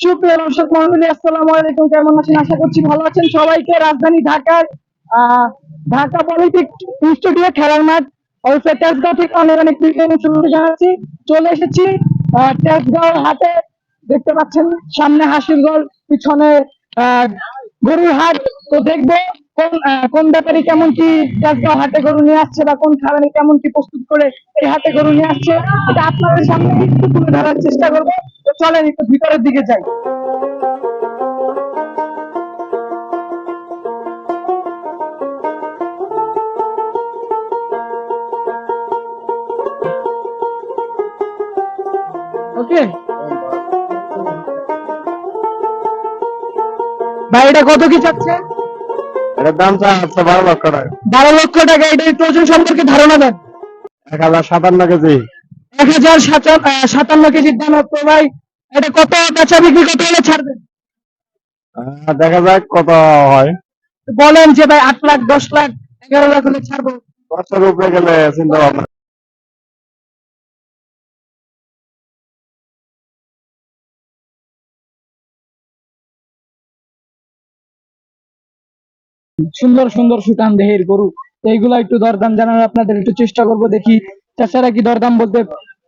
সুপ্রিয় দর্শক মন্ডলী, আসসালামু আলাইকুম। কেমন আছেন? আশা করছি ভালো আছেন। সবাইকে রাজধানী ঢাকার ঢাকা পলিটিক স্টুডিও খেলার মাঠ, অবশ্যই তেজগাঁও থেকে অনেক অনেক শুরুতে জানাচ্ছি। চলে এসেছি তেজগাঁও হাটে। দেখতে পাচ্ছেন, সামনে হাসির গড় পিছনে গরুর হাট। তো দেখব কোন কোন ব্যাপারে কেমন কি তেজগাঁও হাটে গরু নিয়ে আসছে বা কোন খাবারে কেমন কি প্রস্তুত করে এই হাটে গরু নিয়ে আসছে। এটা আপনাদের সামনে একটু তুলে ধরার চেষ্টা করব। চলেন একটু ভিতরের দিকে যাই। ওকে? ভাই এটা কত কি চাচ্ছে? এটার দাম চাচ্ছে বারো লক্ষ টাকা। বারো লক্ষ টাকা এটা একটু ওজন সম্পর্কে ধারণা দেন। এক হাজার সাতান্ন কেজি। এক হাজার সাতান্ন কেজির দাম তো ভাই এটা কত? বেচা বিক্রি কত হলে ছাড়বেন? দেখা যাক কত হয়। বলেন যে ভাই আট লাখ দশ লাখ এগারো লাখ হলে ছাড়বো। দশের উপরে গেলে চিন্তা ভাবনা। সুন্দর সুন্দর সুটান দেহের গরু। তো এইগুলো একটু দরদাম জানার আপনাদের একটু চেষ্টা করব দেখি। তাছাড়া কি দরদাম বলতে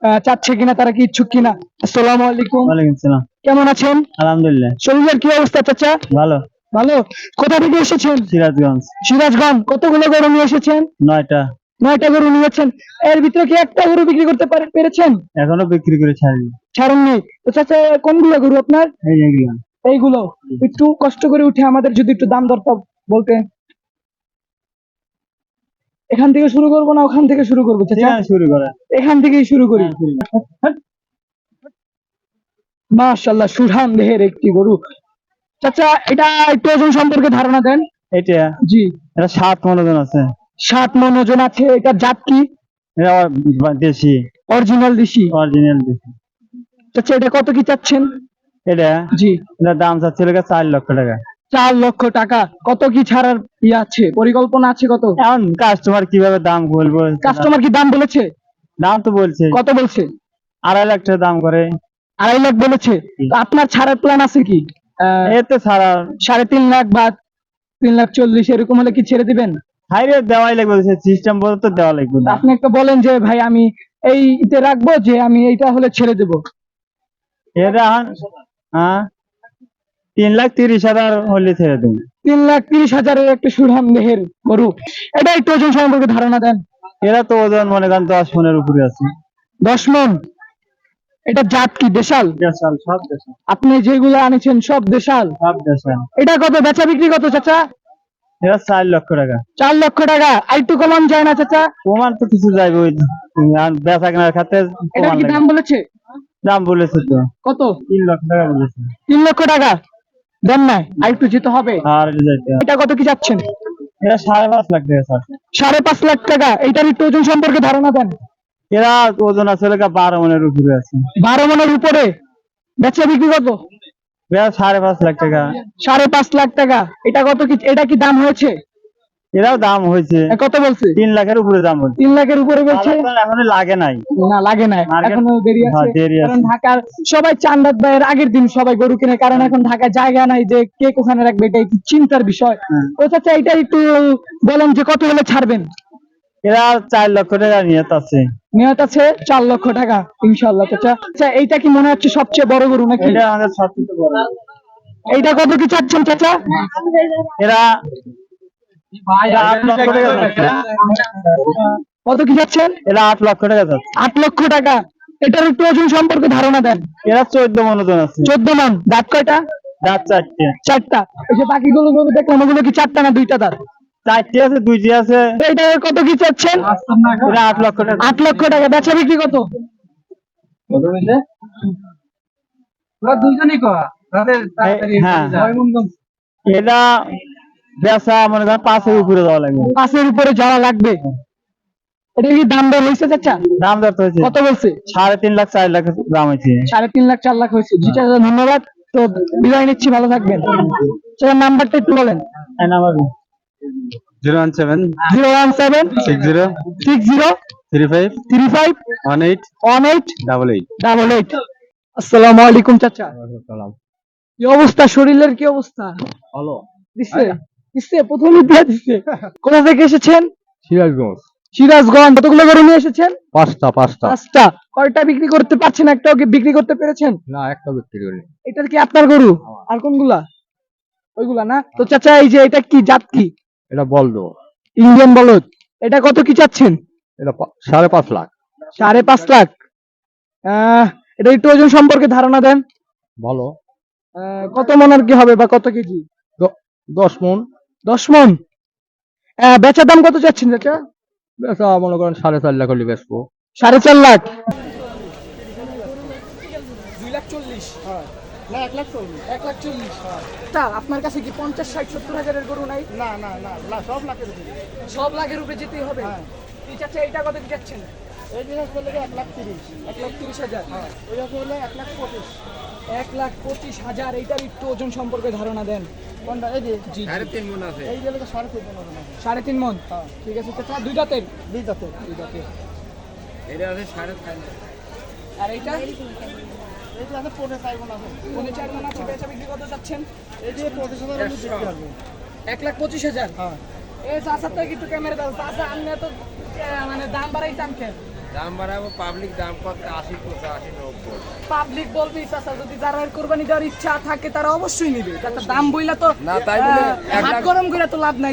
চাচ্ছে কিনা তারা কি ইচ্ছুক কিনা? আসসালামু আলাইকুম। ওয়ালাইকুম সালাম। কেমন আছেন? আলহামদুলিল্লাহ। শরীরের কি অবস্থা চাচা? ভালো। ভালো। কোথা থেকে এসেছেন? সিরাজগঞ্জ। সিরাজগঞ্জ। কতগুলো গরু নিয়ে এসেছেন? নয়টা। নয়টা গরু নিয়েছেন এর ভিতরে কি একটা গরু বিক্রি করতে পারে- পেরেছেন? এখনও বিক্রি করে ছাড়িনি। ছাড়েননি। তো চাচা কোনগুলো গরু আপনার? এই এইগুলো। একটু কষ্ট করে উঠে আমাদের যদি একটু দাম দর বলতে এখান থেকে শুরু করব না ওখান থেকে শুরু করব? শুরু করে এখান থেকেই শুরু করি। মাশাল্লাহ সুঠাম দেহের একটি গরু। চাচা এটা একটু ওজন সম্পর্কে ধারণা দেন। এটা? জি। এটা সাত মনোজন আছে। সাত মন ওজন আছে এটা জাত কি? দেশি। অরিজিনাল দেশি? অরিজিনাল দেশি। চাচা এটা কত কি চাচ্ছেন? এটা? জি। এটার দাম চাচ্ছে চার লক্ষ টাকা। চার লক্ষ টাকা। কত কি ছাড়ার ই আছে? পরিকল্পনা আছে কত? এখন কাস্টমার কীভাবে দাম বলব? কাস্টমার কি দাম বলেছে? দাম তো বলছে। কত বলছে? আড়াই লাখ টাকা দাম করে। আড়াই লাখ বলেছে। আপনার ছাড়ার প্ল্যান আছে কি? এতে ছাড়া সাড়ে তিন লাখ বা তিন লাখ চল্লিশ এরকম হলে কি ছেড়ে দিবেন? ভাই রে দেওয়াই লাগবে সিস্টেম বলতে তো দেওয়া লাগবে আপনি একটা বলেন যে ভাই আমি এই ইতে রাখব যে আমি এইটা হলে ছেড়ে দেবো। এটা হ্যাঁ? তিন লাখ তিরিশ হাজার হলে ছেড়ে দেবে তিন লাখ তিরিশ হাজারের একটা সুঠাম দেহের গরু। এটা একটু ওজন সম্পর্কে ধারণা দেন। এরা তো ওজন মনে করেন দশ ফোনের উপরে আছে। দশ মন? এটা জাত কি দেশাল? দেশাল সব দেশাল। আপনি যেগুলো আনেছেন সব দেশাল? সব দেশাল। এটা কত বেচা বিক্রি কত চাচা? এরা চার লক্ষ টাকা। চার লক্ষ টাকা। আর একটু কমান যায় না চাচা? প্রমাণ তো কিছু যাইবে ওই বেচা কেনার খাতে এটা কি দাম বলেছে? দাম বলেছে তো। কত? তিন লক্ষ টাকা বলেছে। তিন লক্ষ টাকা? দেন না আর একটু যেতে হবে। আর এটা। কত কি যাচ্ছেন? এটা সাড়ে পাঁচ লাখ টাকা স্যার। সাড়ে পাঁচ লাখ টাকা এটার একটু ওজন সম্পর্কে ধারণা দেন। এরা ওজন আছে লেখা বারো মনের উপরে আছে। বারো মনের উপরে? বেচা বিক্রি কত? সাড়ে পাঁচ লাখ টাকা। সাড়ে পাঁচ লাখ টাকা। এটা কত কি এটা কি দাম হয়েছে? এরাও দাম হয়েছে কত বলছে? তিন লাখের উপরে দাম হয়েছে। তিন লাখের উপরে বলছে? এখন লাগে নাই। না লাগে না Market- এখনও দেরি আছে হ্যাঁ, আছে। কারণ ঢাকার সবাই চান্দাত ভাইয়ের আগের দিন সবাই গরু কিনে কারণ এখন ঢাকায় জায়গা নাই যে কে কোখানে রাখবে এটা একটু চিন্তার বিষয়। ও চাচা এটা একটু বলেন যে কত হলে ছাড়বেন? এরা চার লক্ষ টাকা নিয়ে আছে। নিয়ত আছে চার লক্ষ টাকা ইনশাল্লাহ চাচা। আচ্ছা এইটা কি মনে হচ্ছে সবচেয়ে বড় গরু নাকি? এটা আমাদের সবচেয়ে বড়। এইটা কত কি চাচ্ছেন চাচা? এরা কত কি চাচ্ছেন এরা আট লক্ষ টাকা যাচ্ছে। আট লক্ষ টাকা। এটার একটু ওজন সম্পর্কে ধারণা দেন। এরা চোদ্দ মনোজন আছে। চোদ্দ মান। দাঁত কয়টা? দাঁত চারটে। চারটা। এই যে বাকিগুলো দেখলাম ওগুলো কি চারটা না দুইটা দাঁত? চারটে আছে দুইটি আছে। এটা কত কি চাচ্ছেন? আট লক্ষ টাকা। আট লক্ষ টাকা। বেচা বিক্রি কত? দুইজনই কয়া? হ্যাঁ। এটা বেচা মনে করেন পাঁচের উপরে দেওয়া লাগবে। পাঁচের উপরে যাওয়া লাগবে? এটা কি দাম দর হয়েছে চাচা? দাম দর তো হয়েছে। কত বলছে? সাড়ে তিন লাখ চার লাখ দাম হয়েছে। সাড়ে তিন লাখ চার লাখ হয়েছে। জি চাচা ধন্যবাদ। তো বিদায় নিচ্ছি ভালো থাকবেন। চাচা নাম্বারটা একটু বলেন। হ্যাঁ number. Zero one seven. Zero one seven. Six zero. Six zero. Three five. Three five. One eight. One eight. Double eight. Double eight. আসসালামু আলাইকুম চাচা। কি অবস্থা? শরীরের কি অবস্থা? ভালো। দিচ্ছে দিচ্ছে প্রথম দিচ্ছে কোথা থেকে এসেছেন? সিরাজগঞ্জ। সিরাজগঞ্জ কতগুলো গরু নিয়ে এসেছেন? পাঁচটা পাঁচটা। পাঁচটা। কয়টা বিক্রি করতে পারছেন? একটাও কি বিক্রি করতে পেরেছেন? না একটা বিক্রি করি এটার কি আপনার গরু? আর কোনগুলা? ওইগুলা না? তো চাচা এই যে এটা কি জাত কি? এটা বলদো। ইন্ডিয়ান বলদ। এটা কত কি চাচ্ছেন? এটা সাড়ে পাঁচ লাখ। সাড়ে পাঁচ লাখ। এটা একটু ওজন সম্পর্কে ধারণা দেন। ভালো। কত মনের কি হবে বা কত কেজি? দশ মন। দশ মন। বেচার দাম কত চাচ্ছেন চাচা? বেচা মনে করেন সাড়ে চার লাখ হলে বেচবো। সাড়ে চার লাখ? দুই লাখ চল্লিশ। না এক লাখ চল্লিশ। এক লাখ চল্লিশ তা আপনার কাছে কি পঞ্চাশ ষাট সত্তর হাজারের গরু নাই? না না না সব লাখের উপরে। সব লাখের উপরে যেতেই হবে। কি চাচ্ছে এইটা কত কি চাচ্ছেন? এই জিনিস করলে এক লাখ তিরিশ? এক লাখ তিরিশ হাজার। ওই হচ্ছে হলে এক লাখ পঁচিশ। এক লাখ পঁচিশ হাজার এইটার একটু ওজন সম্পর্কে ধারণা দেন। কোনটা? এই যে সাড়ে তিন মন আছে। এই যে সাড়ে তিন মন সাড়ে তিন মন? ঠিক আছে চাচা দুই দাঁতের? দুই যাতে দুই দাঁতের। এটা আছে সাড়ে তিন আর এইটা? এই আছে পনেরো চার মন আছে। পনেরো চার মন আছে বেচা বিক্রি কত চাচ্ছেন? এই যে পঁচিশ হাজার আমি এক লাখ পঁচিশ হাজার? হ্যাঁ। এ চাচার তো একটু ক্যামেরা দাও। চাচা আপনি তো মানে দাম বাড়াইতাম কেন? দাম বাড়াবো পাবলিক দাম কত আশি পঁচাশি নব্বই পাবলিক বলবি চাচা যদি যারা এর কোরবানি দেওয়ার ইচ্ছা থাকে তারা অবশ্যই নিবে। দাম বইলা তো না, তাই হাত গরম করে তো লাভ নাই।